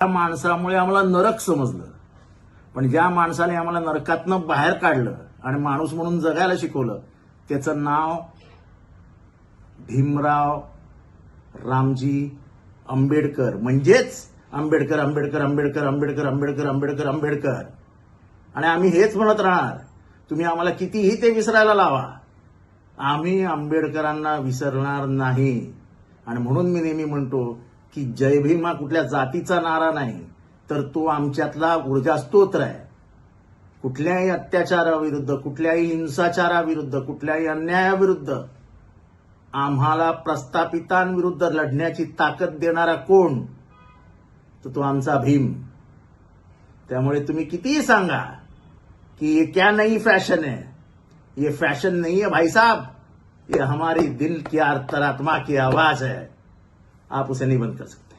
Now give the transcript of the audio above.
त्या माणसामुळे आम्हाला नरक समजलं. पण ज्या माणसाने आम्हाला नरकातनं बाहेर काढलं आणि माणूस म्हणून जगायला शिकवलं त्याचं नाव भीमराव रामजी आंबेडकर. म्हणजेच आंबेडकर आंबेडकर आंबेडकर आंबेडकर आंबेडकर आंबेडकर आंबेडकर. आणि आम्ही हेच म्हणत राहणार तुम्ही आम्हाला कितीही ते विसरायला लावा. आम्ही आंबेडकरांना विसरणार नाही. आणि म्हणून मी नेहमी म्हणतो की जय भीम हा कुठल्या जातीचा नारा नाही तर तो आमच्यातला ऊर्जा स्तोत्र आहे. कुठल्याही अत्याचाराविरुद्ध कुठल्याही हिंसाचाराविरुद्ध कुठल्याही अन्यायाविरुद्ध आम्हाला प्रस्थापितांविरुद्ध लढण्याची ताकद देणारा कोण? तर तो आमचा भीम. त्यामुळे तुम्ही कितीही सांगा कि ये क्या नई फैशन है? ये फैशन नहीं है भाई साहब. ये हमारी दिल की अंतरात्मा की आवाज है. आप उसे नहीं बंद कर सकते।